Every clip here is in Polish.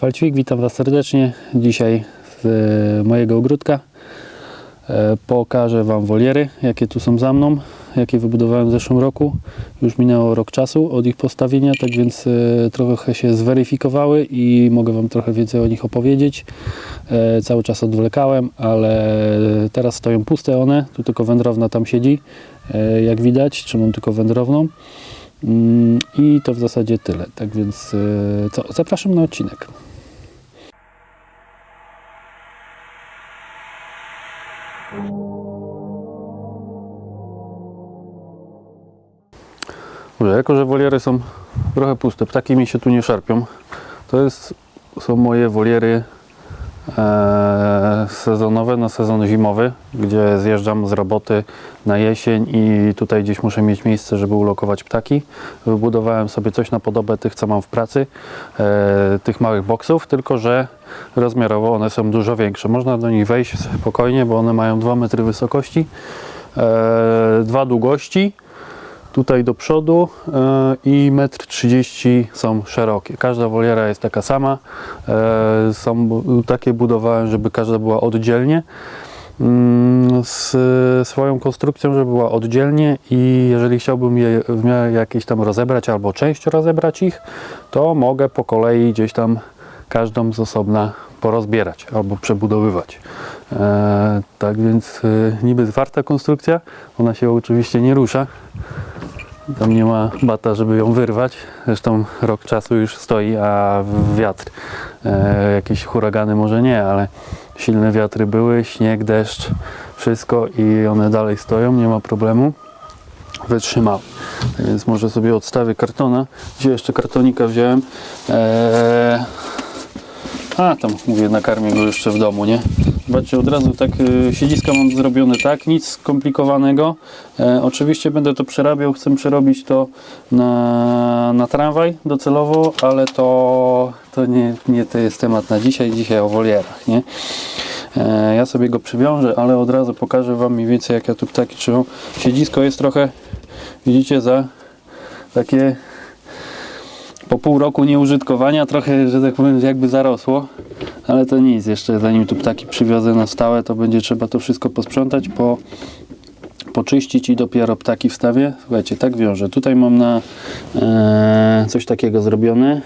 Walcik, witam Was serdecznie. Dzisiaj z e, mojego ogródka e, pokażę Wam woliery, jakie tu są za mną, jakie wybudowałem w zeszłym roku. Już minęło rok czasu od ich postawienia, tak więc e, trochę się zweryfikowały i mogę Wam trochę więcej o nich opowiedzieć. Cały czas odwlekałem, ale teraz stoją puste one, tu tylko wędrowna tam siedzi, jak widać, trzymam tylko wędrowną. Mm, I to w zasadzie tyle. Tak więc co, zapraszam na odcinek. Jako że woliery są trochę puste, ptaki mi się tu nie szarpią, to jest, są moje woliery sezonowe na sezon zimowy, gdzie zjeżdżam z roboty na jesień i tutaj gdzieś muszę mieć miejsce, żeby ulokować ptaki. Wybudowałem sobie coś na podobę tych, co mam w pracy, e, tych małych boksów, tylko że rozmiarowo one są dużo większe. Można do nich wejść spokojnie, bo one mają 2 metry wysokości, e, 2 długości tutaj do przodu e, i 1,30 m są szerokie. Każda woliera jest taka sama. E, Są takie budowałem, żeby każda była oddzielnie mm, z swoją konstrukcją, żeby była oddzielnie i jeżeli chciałbym je w miarę jakieś tam rozebrać albo część rozebrać ich, to mogę po kolei gdzieś tam każdą z osobna porozbierać albo przebudowywać. E, tak więc e, niby zwarta konstrukcja, ona się oczywiście nie rusza, tam nie ma bata, żeby ją wyrwać. Zresztą rok czasu już stoi, a wiatr. E, jakieś huragany może nie, ale silne wiatry były, śnieg, deszcz, wszystko i one dalej stoją, nie ma problemu. Wytrzymały. Tak więc może sobie odstawię kartona. Gdzie jeszcze kartonika wziąłem? E, a, tam mówię, nakarmię go jeszcze w domu, nie? Zobaczcie, od razu tak y, siedziska mam zrobione tak, nic skomplikowanego. E, oczywiście będę to przerabiał, chcę przerobić to na, na tramwaj docelowo, ale to, to nie, nie to jest temat na dzisiaj, dzisiaj o wolierach, nie? E, ja sobie go przywiążę, ale od razu pokażę Wam mniej więcej jak ja tu ptaki trzymam. Siedzisko jest trochę, widzicie, za takie po pół roku nieużytkowania trochę, że tak powiem, jakby zarosło, ale to nic, jeszcze zanim tu ptaki przywiozę na stałe, to będzie trzeba to wszystko posprzątać, po, poczyścić i dopiero ptaki wstawię. Słuchajcie, tak wiążę. Tutaj mam na e, coś takiego zrobione.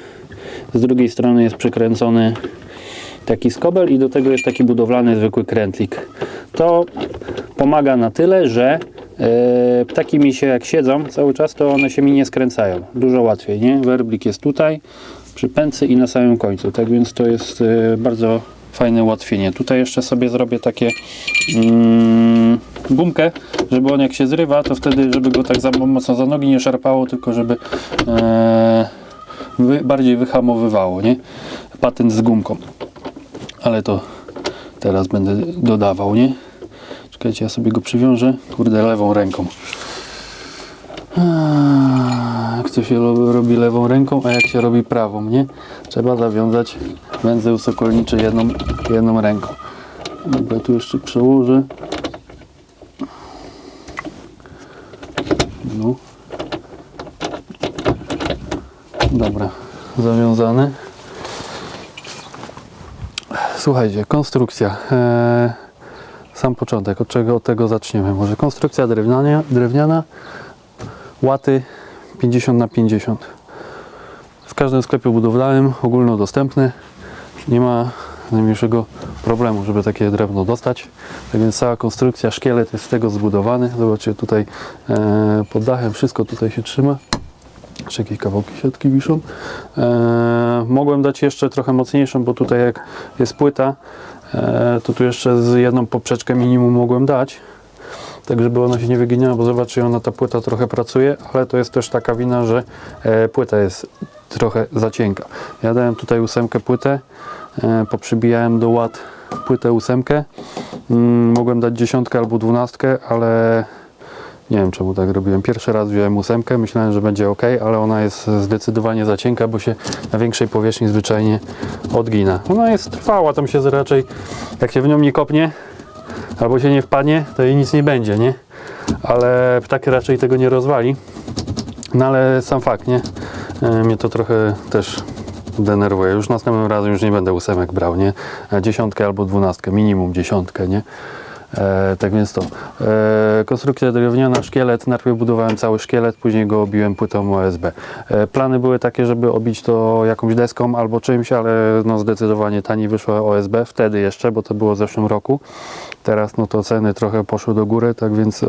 Z drugiej strony jest przykręcony taki skobel i do tego jest taki budowlany zwykły krętlik. To pomaga na tyle, że e, ptaki mi się jak siedzą cały czas, to one się mi nie skręcają. Dużo łatwiej, nie? Werblik jest tutaj, przy pęcy i na samym końcu. Tak więc to jest e, bardzo fajne ułatwienie. Tutaj jeszcze sobie zrobię takie mm, gumkę, żeby on jak się zrywa, to wtedy, żeby go tak za mocno za nogi nie szarpało, tylko żeby e, bardziej wyhamowywało, nie? Patent z gumką. Ale to teraz będę dodawał, nie? Czekajcie, ja sobie go przywiążę. Kurde, lewą ręką. Jak to się robi lewą ręką, a jak się robi prawą, nie? Trzeba zawiązać węzeł sokolniczy jedną, jedną ręką. Dobra, tu jeszcze przełożę. No. Dobra, zawiązane. Słuchajcie, konstrukcja. Eee, sam początek, od czego od tego zaczniemy? Może konstrukcja drewniana, drewniana łaty 50 na 50 W każdym sklepie budowlanym, ogólnodostępny. Nie ma najmniejszego problemu, żeby takie drewno dostać. Tak więc cała konstrukcja, szkielet jest z tego zbudowany. Zobaczcie tutaj e, pod dachem wszystko tutaj się trzyma. Jeszcze jakieś kawałki siatki wiszą. E, mogłem dać jeszcze trochę mocniejszą, bo tutaj jak jest płyta, e, to tu jeszcze z jedną poprzeczkę minimum mogłem dać. Tak, żeby ona się nie wyginęła, bo zobaczcie, ona ta płyta trochę pracuje, ale to jest też taka wina, że e, płyta jest trochę za cienka. Ja dałem tutaj ósemkę płytę, e, poprzybijałem do ład płytę ósemkę. Mm, mogłem dać dziesiątkę albo dwunastkę, ale nie wiem czemu tak robiłem. Pierwszy raz wziąłem ósemkę, myślałem, że będzie ok, ale ona jest zdecydowanie za cienka, bo się na większej powierzchni zwyczajnie odgina. Ona jest trwała, tam się raczej, jak się w nią nie kopnie, albo się nie wpadnie, to jej nic nie będzie, nie? Ale ptak raczej tego nie rozwali. No ale sam fakt, nie? E, Mnie to trochę też denerwuje. Już następnym razem już nie będę ósemek brał, nie? E, Dziesiątkę albo dwunastkę, minimum dziesiątkę, nie? E, tak więc to. E, konstrukcja drewniana, szkielet. Najpierw budowałem cały szkielet, później go obiłem płytą OSB. E, plany były takie, żeby obić to jakąś deską albo czymś, ale no zdecydowanie taniej wyszło OSB wtedy jeszcze, bo to było w zeszłym roku. Teraz no to ceny trochę poszły do góry, tak więc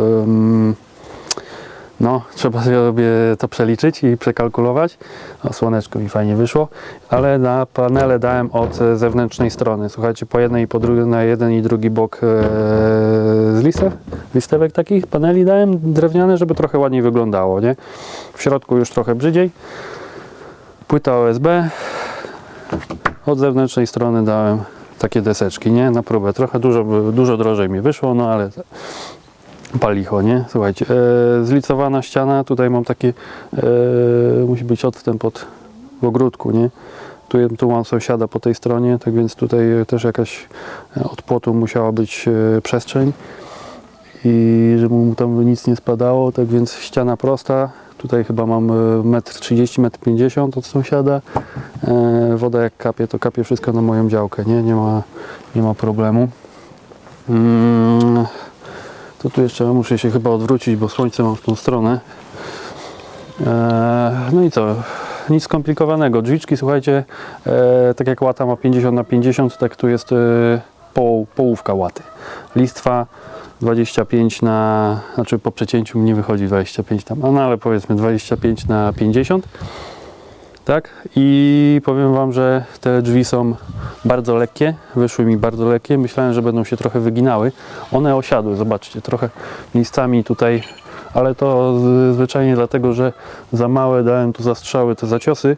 no, trzeba sobie to przeliczyć i przekalkulować. O, słoneczko mi fajnie wyszło, ale na panele dałem od zewnętrznej strony. Słuchajcie, po jednej i po drugiej, na jeden i drugi bok e, z listew, listewek takich paneli dałem drewniane, żeby trochę ładniej wyglądało, nie? W środku już trochę brzydziej. Płyta OSB. Od zewnętrznej strony dałem takie deseczki, nie? Na próbę. Trochę dużo, dużo drożej mi wyszło, no ale palicho, nie? Słuchajcie, e, zlicowana ściana, tutaj mam takie, e, musi być odstęp od w ogródku, nie? Tu, tu mam sąsiada po tej stronie, tak więc tutaj też jakaś e, od płotu musiała być e, przestrzeń i żeby mu tam nic nie spadało, tak więc ściana prosta. Tutaj chyba mam e, 1,30 m, 1,50 m od sąsiada. E, woda jak kapie, to kapie wszystko na moją działkę, nie? Nie ma, nie ma problemu. Mm, to tu jeszcze muszę się chyba odwrócić, bo słońce mam w tą stronę. E, no i co? Nic skomplikowanego. Drzwiczki, słuchajcie, e, tak jak łata ma 50 na 50, tak tu jest e, poł, połówka łaty. Listwa 25 na, znaczy po przecięciu mi nie wychodzi 25 tam, no ale powiedzmy 25 na 50. Tak? I powiem Wam, że te drzwi są bardzo lekkie, wyszły mi bardzo lekkie. Myślałem, że będą się trochę wyginały. One osiadły, zobaczcie, trochę miejscami tutaj, ale to zwyczajnie dlatego, że za małe dałem tu zastrzały te zaciosy,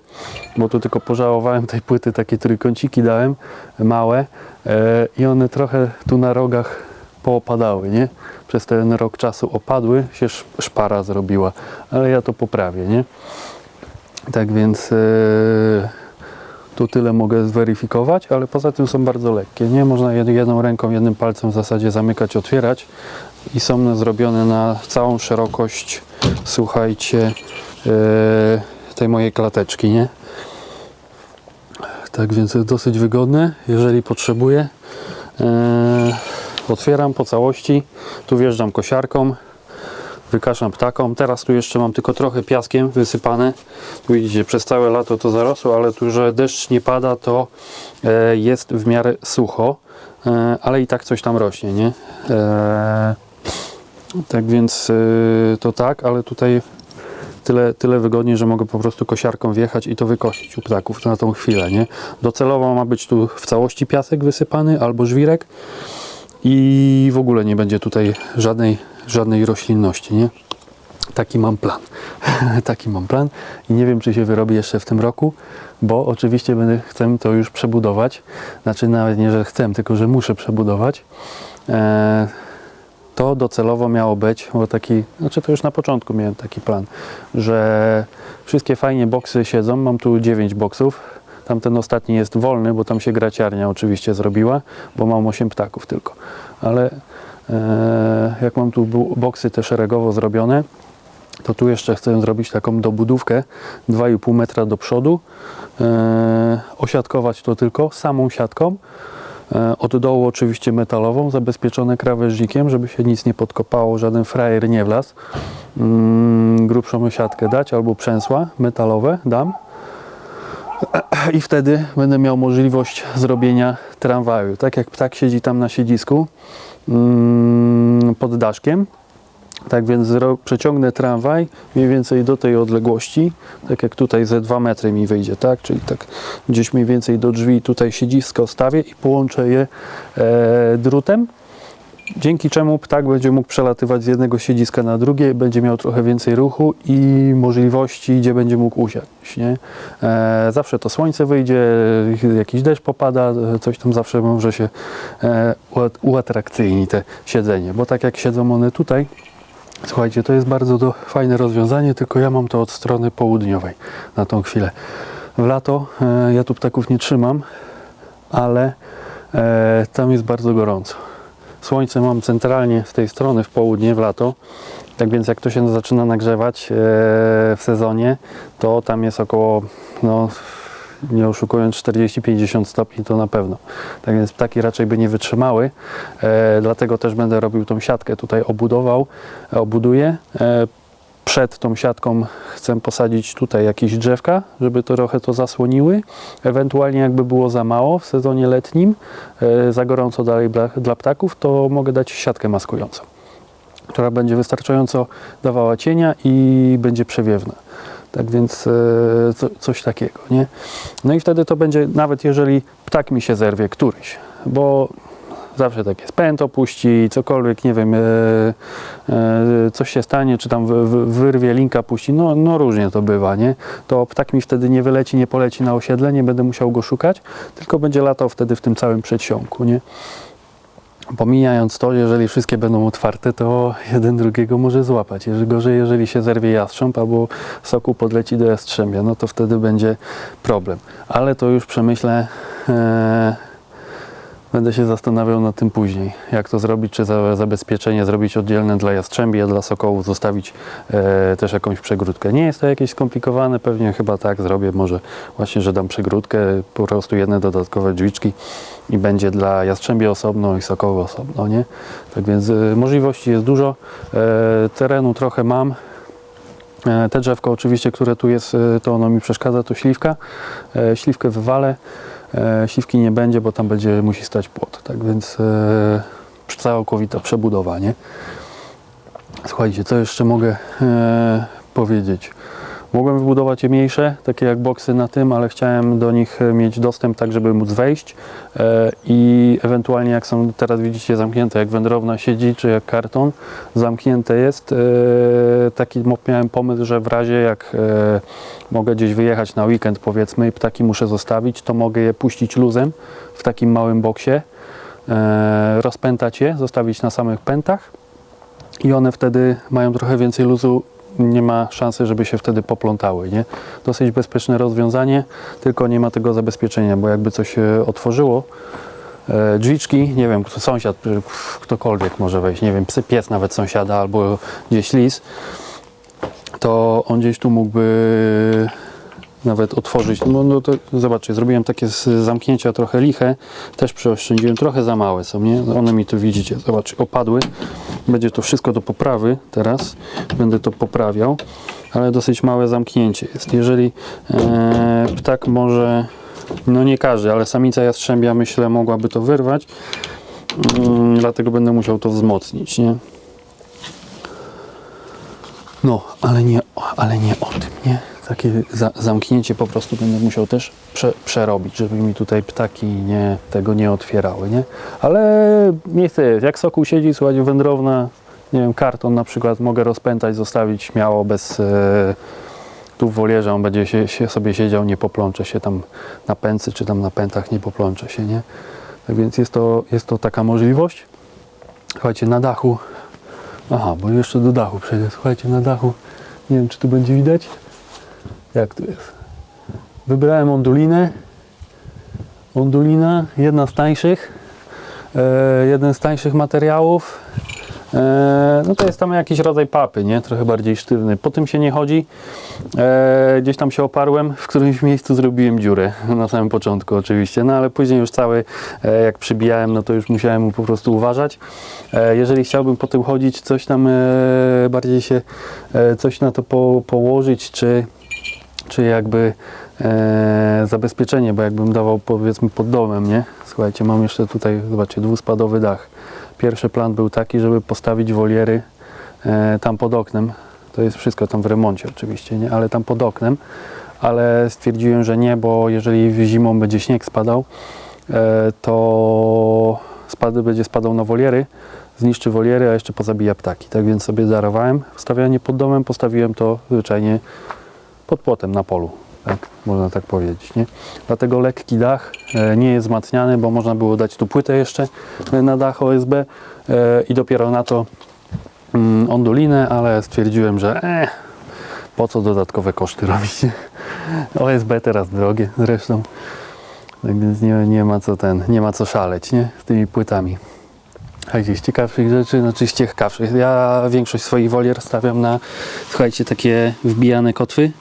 bo tu tylko pożałowałem tej płyty, takie trójkąciki dałem, małe e, i one trochę tu na rogach poopadały, nie? Przez ten rok czasu opadły, się sz- szpara zrobiła, ale ja to poprawię, nie? Tak więc e, tu tyle mogę zweryfikować, ale poza tym są bardzo lekkie. Nie można jed- jedną ręką, jednym palcem w zasadzie zamykać, otwierać i są one zrobione na całą szerokość, słuchajcie, e, tej mojej klateczki, nie? Tak więc jest dosyć wygodne, jeżeli potrzebuję. E, otwieram po całości, tu wjeżdżam kosiarką, wykaszam ptakom. Teraz tu jeszcze mam tylko trochę piaskiem wysypane. Tu widzicie, przez całe lato to zarosło, ale tu, że deszcz nie pada, to e, jest w miarę sucho, e, ale i tak coś tam rośnie, nie? E, tak więc to tak, ale tutaj tyle, tyle wygodniej, że mogę po prostu kosiarką wjechać i to wykosić u ptaków na tą chwilę, nie? Docelowo ma być tu w całości piasek wysypany albo żwirek i w ogóle nie będzie tutaj żadnej, żadnej roślinności, nie? Taki mam plan. Taki mam plan i nie wiem, czy się wyrobi jeszcze w tym roku, bo oczywiście będę, chcę to już przebudować. Znaczy nawet nie, że chcę, tylko że muszę przebudować. E, to docelowo miało być, bo taki, znaczy to już na początku miałem taki plan, że wszystkie fajnie boksy siedzą, mam tu 9 boksów, tamten ostatni jest wolny, bo tam się graciarnia oczywiście zrobiła, bo mam 8 ptaków tylko, ale jak mam tu boksy te szeregowo zrobione, to tu jeszcze chcę zrobić taką dobudówkę 2,5 metra do przodu, e, osiadkować to tylko samą siatką, E, Od dołu oczywiście metalową, zabezpieczone krawężnikiem, żeby się nic nie podkopało, żaden frajer nie wlazł. Mm, grubszą siatkę dać albo przęsła metalowe dam. I wtedy będę miał możliwość zrobienia tramwaju. Tak jak ptak siedzi tam na siedzisku pod daszkiem, tak więc przeciągnę tramwaj mniej więcej do tej odległości, tak jak tutaj ze 2 metry mi wyjdzie, tak? Czyli tak gdzieś mniej więcej do drzwi tutaj siedzisko stawię i połączę je e, drutem. Dzięki czemu ptak będzie mógł przelatywać z jednego siedziska na drugie, będzie miał trochę więcej ruchu i możliwości, gdzie będzie mógł usiąść. Nie? E, zawsze to słońce wyjdzie, jakiś deszcz popada, e, coś tam zawsze może się e, uat- uatrakcyjni te siedzenie, bo tak jak siedzą one tutaj, Słuchajcie, to jest bardzo do, fajne rozwiązanie, tylko ja mam to od strony południowej na tą chwilę. W lato e, ja tu ptaków nie trzymam, ale e, tam jest bardzo gorąco. Słońce mam centralnie z tej strony w południe w lato, tak więc jak to się zaczyna nagrzewać e, w sezonie, to tam jest około no, nie oszukując 40-50 stopni to na pewno. Tak więc ptaki raczej by nie wytrzymały, e, dlatego też będę robił tą siatkę tutaj obudował, e, obuduję. Przed tą siatką chcę posadzić tutaj jakieś drzewka, żeby to trochę to zasłoniły. Ewentualnie jakby było za mało w sezonie letnim, e, za gorąco dalej dla, dla ptaków, to mogę dać siatkę maskującą, która będzie wystarczająco dawała cienia i będzie przewiewna. Tak więc e, co, coś takiego, nie? No i wtedy to będzie, nawet jeżeli ptak mi się zerwie, któryś, bo zawsze tak jest, pęd opuści, cokolwiek, nie wiem, e, e, coś się stanie, czy tam wy, wy, wyrwie linka, puści, no, no różnie to bywa, nie? To ptak mi wtedy nie wyleci, nie poleci na osiedle, nie będę musiał go szukać, tylko będzie latał wtedy w tym całym przedsionku, nie? Pomijając to, jeżeli wszystkie będą otwarte, to jeden drugiego może złapać. Jeżeli gorzej, jeżeli się zerwie jastrząb albo soku podleci do jastrzębia, no to wtedy będzie problem. Ale to już przemyślę, e, będę się zastanawiał nad tym później, jak to zrobić, czy za, zabezpieczenie zrobić oddzielne dla jastrzębi, a dla sokołów zostawić e, też jakąś przegródkę. Nie jest to jakieś skomplikowane, pewnie chyba tak zrobię, może właśnie, że dam przegródkę, po prostu jedne dodatkowe drzwiczki i będzie dla jastrzębia osobno i sokoły osobno, nie? Tak więc e, możliwości jest dużo, e, terenu trochę mam, E, Te drzewko oczywiście, które tu jest, e, to ono mi przeszkadza, to śliwka. E, Śliwkę wywalę, e, śliwki nie będzie, bo tam będzie, musi stać płot. Tak więc e, całkowita przebudowa, nie? Słuchajcie, co jeszcze mogę e, powiedzieć? Mogłem wybudować je mniejsze, takie jak boksy na tym, ale chciałem do nich e, mieć dostęp tak, żeby móc wejść e, i ewentualnie jak są teraz widzicie zamknięte, jak wędrowna siedzi, czy jak karton, zamknięte jest. E, taki miałem pomysł, że w razie jak mogę gdzieś wyjechać na weekend powiedzmy i ptaki muszę zostawić, to mogę je puścić luzem w takim małym boksie, rozpętać je, zostawić na samych pętach i one wtedy mają trochę więcej luzu, nie ma szansy, żeby się wtedy poplątały. Nie? Dosyć bezpieczne rozwiązanie, tylko nie ma tego zabezpieczenia, bo jakby coś się otworzyło, e, drzwiczki, nie wiem, sąsiad, e, ktokolwiek może wejść, nie wiem, pies nawet sąsiada albo gdzieś lis, to on gdzieś tu mógłby nawet otworzyć. No, no to zobaczcie, zrobiłem takie zamknięcia trochę liche, też przeoszczędziłem, trochę za małe są, nie? One mi tu widzicie, zobaczcie, opadły. Będzie to wszystko do poprawy teraz, będę to poprawiał, ale dosyć małe zamknięcie jest. Jeżeli e, ptak może, no nie każdy, ale samica jastrzębia myślę mogłaby to wyrwać, mm, dlatego będę musiał to wzmocnić, nie? No, ale nie, ale nie o tym, nie? Takie za, zamknięcie po prostu będę musiał też prze, przerobić, żeby mi tutaj ptaki nie, tego nie otwierały, nie? Ale miejsce jest. Jak sokół siedzi, słuchajcie, wędrowna, nie wiem, karton na przykład mogę rozpętać, zostawić śmiało bez... E, tu w wolierze on będzie się, się sobie siedział, nie poplącze się tam na pęcy, czy tam na pętach nie poplącze się, nie? Tak więc jest to, jest to taka możliwość. Słuchajcie, na dachu Aha, bo jeszcze do dachu przejdę. Słuchajcie, na dachu, nie wiem czy tu będzie widać. Jak tu jest? Wybrałem ondulinę. Ondulina, jedna z tańszych. E, jeden z tańszych materiałów. E, no to jest tam jakiś rodzaj papy, nie? Trochę bardziej sztywny. Po tym się nie chodzi. E, gdzieś tam się oparłem, w którymś miejscu zrobiłem dziurę. Na samym początku oczywiście, no ale później już cały, e, jak przybijałem, no to już musiałem mu po prostu uważać. E, jeżeli chciałbym po tym chodzić, coś tam e, bardziej się, e, coś na to po, położyć, czy, czy jakby e, zabezpieczenie, bo jakbym dawał powiedzmy pod domem, nie? Słuchajcie, mam jeszcze tutaj, zobaczcie, dwuspadowy dach. Pierwszy plan był taki, żeby postawić woliery e, tam pod oknem. To jest wszystko tam w remoncie oczywiście, nie? ale tam pod oknem. Ale stwierdziłem, że nie, bo jeżeli zimą będzie śnieg spadał, e, to spady będzie spadał na woliery, zniszczy woliery, a jeszcze pozabija ptaki. Tak więc sobie darowałem stawianie pod domem, postawiłem to zwyczajnie pod płotem na polu. Tak, można tak powiedzieć. Nie? Dlatego lekki dach e, nie jest wzmacniany, bo można było dać tu płytę jeszcze e, na dach OSB e, i dopiero na to mm, ondulinę, ale stwierdziłem, że eh, po co dodatkowe koszty robić. OSB teraz drogie zresztą. Tak więc nie, nie ma co ten, nie ma co szaleć, nie? Z tymi płytami. Słuchajcie, z ciekawszych rzeczy, znaczy ciekawszych. Ja większość swoich wolier stawiam na, słuchajcie, takie wbijane kotwy.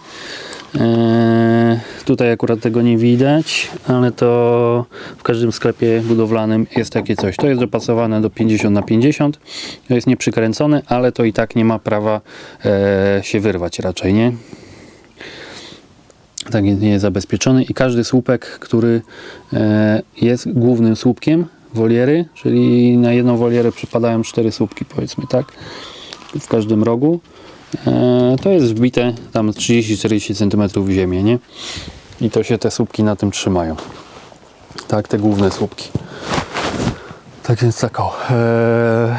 Eee, tutaj akurat tego nie widać, ale to w każdym sklepie budowlanym jest takie coś. To jest dopasowane do 50 na 50. To jest nieprzykręcone, ale to i tak nie ma prawa e, się wyrwać raczej, nie? Tak jest, nie jest zabezpieczony i każdy słupek, który e, jest głównym słupkiem woliery, czyli na jedną wolierę przypadają cztery słupki powiedzmy, tak? W każdym rogu. E, to jest wbite tam 30-40 cm w ziemię, nie? I to się te słupki na tym trzymają. Tak, te główne słupki. Tak więc tak o. E,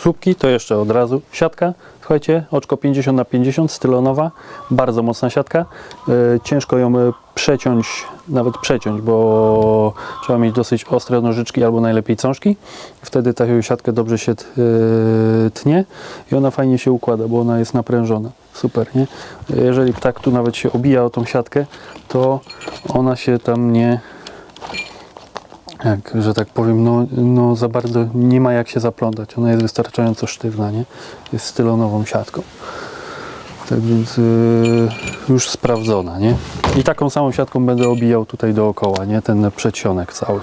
słupki to jeszcze od razu siatka. Słuchajcie, oczko 50 na 50 stylonowa, bardzo mocna siatka. E, ciężko ją e, przeciąć, nawet przeciąć, bo trzeba mieć dosyć ostre nożyczki albo najlepiej cążki. Wtedy tę siatkę dobrze się e, tnie i ona fajnie się układa, bo ona jest naprężona. Super, nie? Jeżeli ptak tu nawet się obija o tą siatkę, to ona się tam nie, jak, że tak powiem, no, no za bardzo nie ma jak się zaplątać. Ona jest wystarczająco sztywna, nie? Jest stylonową siatką. Tak więc yy, już sprawdzona, nie? I taką samą siatką będę obijał tutaj dookoła, nie? Ten przedsionek cały.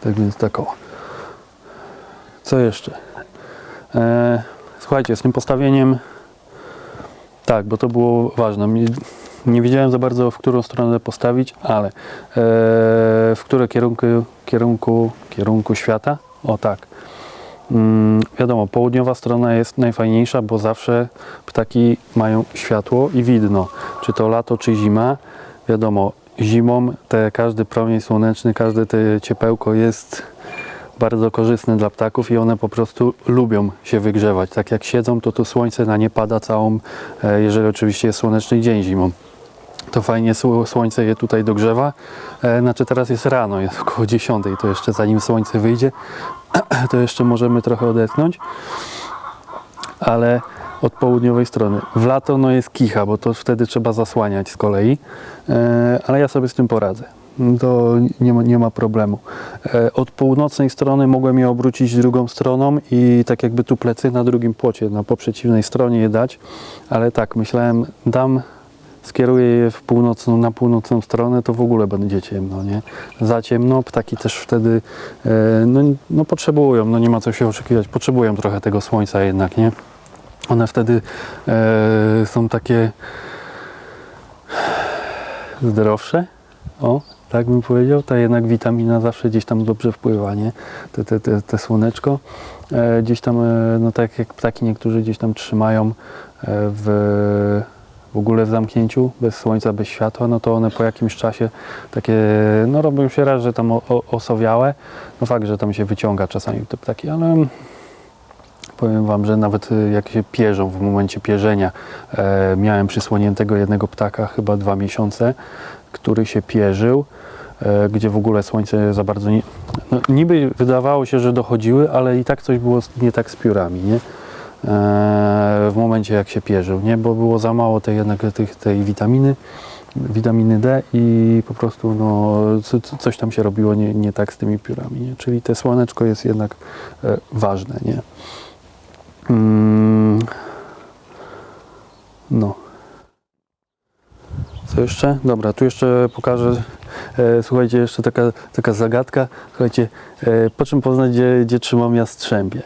Tak więc tak o. Co jeszcze? E, słuchajcie, z tym postawieniem tak, bo to było ważne. Nie wiedziałem za bardzo, w którą stronę postawić, ale e, w które kierunku, kierunku, kierunku świata? O tak. Mm, wiadomo, południowa strona jest najfajniejsza, bo zawsze ptaki mają światło i widno. Czy to lato, czy zima. Wiadomo, zimą te, każdy promień słoneczny, każde te ciepełko jest bardzo korzystne dla ptaków i one po prostu lubią się wygrzewać. Tak jak siedzą, to tu słońce na nie pada całą, e, jeżeli oczywiście jest słoneczny dzień zimą. To fajnie sło- słońce je tutaj dogrzewa. E, Znaczy teraz jest rano, jest około 10, to jeszcze zanim słońce wyjdzie, to jeszcze możemy trochę odetchnąć. Ale od południowej strony. W lato no jest kicha, bo to wtedy trzeba zasłaniać z kolei, e, ale ja sobie z tym poradzę. To nie ma, nie ma problemu. E, Od północnej strony mogłem je obrócić drugą stroną i tak jakby tu plecy na drugim płocie, na po przeciwnej stronie je dać, ale tak, myślałem, dam, skieruję je w północną, na północną stronę, to w ogóle będzie ciemno, nie? Za ciemno, ptaki też wtedy e, no, no potrzebują, no nie ma co się oszukiwać, potrzebują trochę tego słońca jednak, nie? One wtedy e, są takie zdrowsze, o, tak bym powiedział, ta jednak witamina zawsze gdzieś tam dobrze wpływa, nie? Te, te, te, te słoneczko. E, gdzieś tam, e, no tak jak ptaki niektórzy gdzieś tam trzymają e, w, w ogóle w zamknięciu, bez słońca, bez światła, no to one po jakimś czasie takie, no robią się raz, że tam osowiałe, no fakt, że tam się wyciąga czasami te ptaki, ale powiem Wam, że nawet y, jak się pierzą w momencie pierzenia, e, miałem przysłoniętego jednego ptaka chyba dwa miesiące, który się pierzył, e, gdzie w ogóle słońce za bardzo nie... No, niby wydawało się, że dochodziły, ale i tak coś było nie tak z piórami, nie? E, w momencie jak się pierzył, nie? Bo było za mało tej, jednak tych, tej witaminy, witaminy D i po prostu no, co, co- coś tam się robiło nie, nie tak z tymi piórami, nie? Czyli te słoneczko jest jednak e, ważne, nie? Mm. No. Co jeszcze? Dobra, tu jeszcze pokażę. E, słuchajcie, jeszcze taka, taka zagadka. Słuchajcie, po czym poznać, gdzie, gdzie trzymam jastrzębie?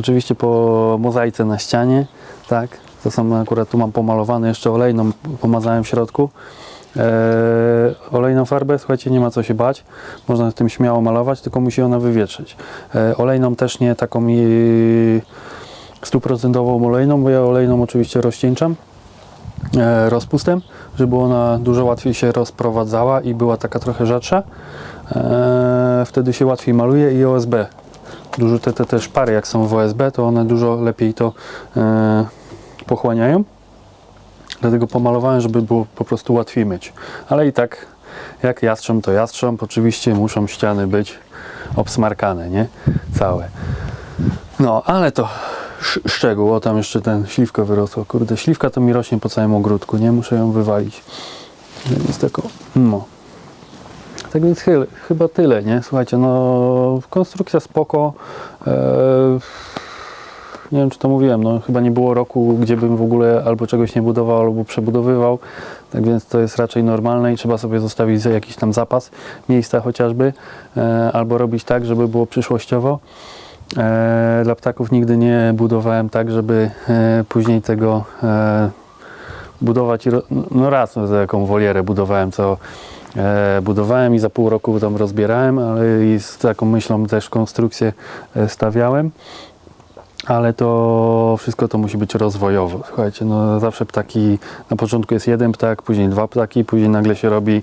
Oczywiście po mozaice na ścianie, tak. To samo akurat tu mam pomalowane, jeszcze olejną pomazałem w środku. E, olejną farbę, słuchajcie, nie ma co się bać. Można tym śmiało malować, tylko musi ona wywietrzyć. E, olejną też nie taką e, stuprocentową olejną, bo ja olejną oczywiście rozcieńczam e, rozpustem, żeby ona dużo łatwiej się rozprowadzała i była taka trochę rzadsza. E, wtedy się łatwiej maluje i OSB. Dużo te, te, te szpary jak są w OSB, to one dużo lepiej to e, pochłaniają. Dlatego pomalowałem, żeby było po prostu łatwiej myć. Ale i tak, jak jastrząb to jastrząb, oczywiście muszą ściany być obsmarkane, nie? Całe. No, ale to sz- szczegół, o tam jeszcze ten śliwka wyrosła. Kurde, śliwka to mi rośnie po całym ogródku, nie? Muszę ją wywalić. Jest tako, no. Tak więc chyba tyle, nie? Słuchajcie, no konstrukcja spoko. E, nie wiem czy to mówiłem, no chyba nie było roku, gdzie bym w ogóle albo czegoś nie budował, albo przebudowywał, tak więc to jest raczej normalne i trzeba sobie zostawić jakiś tam zapas miejsca chociażby, e, albo robić tak, żeby było przyszłościowo. E, dla ptaków nigdy nie budowałem tak, żeby e, później tego e, budować. ro- No raz no, za jaką wolierę budowałem, co budowałem i za pół roku tam rozbierałem, ale i z taką myślą też konstrukcję e, stawiałem. Ale to wszystko to musi być rozwojowo. Słuchajcie, no zawsze ptaki, na początku jest jeden ptak, później dwa ptaki, później nagle się robi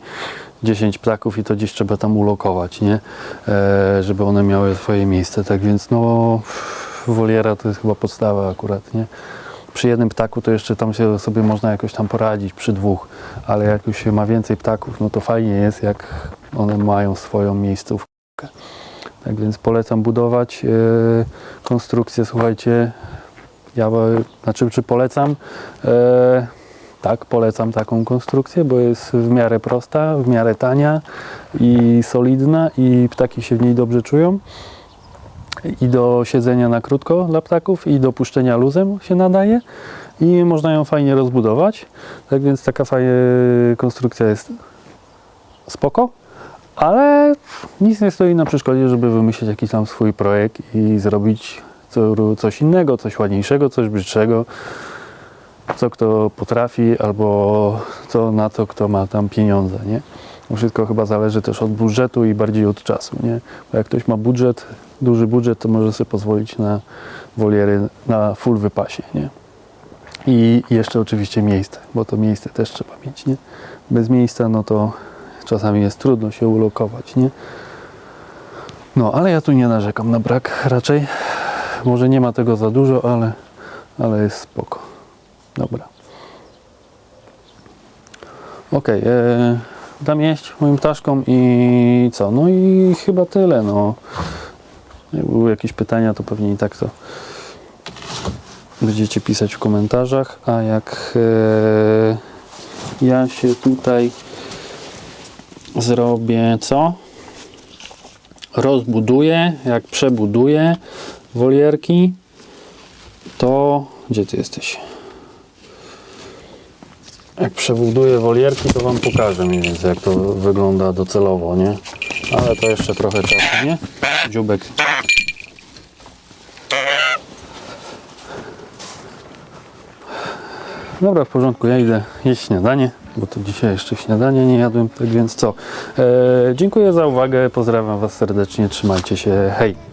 10 ptaków i to gdzieś trzeba tam ulokować, nie? E, żeby one miały swoje miejsce. Tak więc no woliera to jest chyba podstawa akurat, nie? Przy jednym ptaku to jeszcze tam się sobie można jakoś tam poradzić, przy dwóch, ale jak już się ma więcej ptaków, no to fajnie jest, jak one mają swoją miejscówkę. Tak więc polecam budować e, konstrukcję, słuchajcie, ja e, znaczy czy polecam? E, tak, polecam taką konstrukcję, bo jest w miarę prosta, w miarę tania i solidna i ptaki się w niej dobrze czują. I do siedzenia na krótko dla ptaków i do puszczenia luzem się nadaje i można ją fajnie rozbudować. Tak więc taka fajna konstrukcja jest spoko, ale nic nie stoi na przeszkodzie, żeby wymyślić jakiś tam swój projekt i zrobić co, coś innego, coś ładniejszego, coś brzydszego co kto potrafi, albo co na to, kto ma tam pieniądze, nie? Wszystko chyba zależy też od budżetu i bardziej od czasu, nie? Bo jak ktoś ma budżet, duży budżet, to może sobie pozwolić na woliery na full wypasie, nie? I jeszcze oczywiście miejsce, bo to miejsce też trzeba mieć, nie? Bez miejsca, no to czasami jest trudno się ulokować, nie? No, ale ja tu nie narzekam na brak raczej. Może nie ma tego za dużo, ale, ale jest spoko. Dobra. Ok, e, dam jeść moim ptaszkom i co? No i chyba tyle. No. Jak były jakieś pytania, to pewnie i tak to będziecie pisać w komentarzach. A jak e, ja się tutaj zrobię co? Rozbuduję, jak przebuduję wolierki, to gdzie ty jesteś? Jak przebuduję wolierki, to Wam pokażę mniej więcej, jak to wygląda docelowo, nie? Ale to jeszcze trochę czasu, nie? Dziubek. Dobra, w porządku, ja idę jeść śniadanie, bo to dzisiaj jeszcze śniadanie nie jadłem, tak więc co? E, dziękuję za uwagę, pozdrawiam Was serdecznie, trzymajcie się, hej!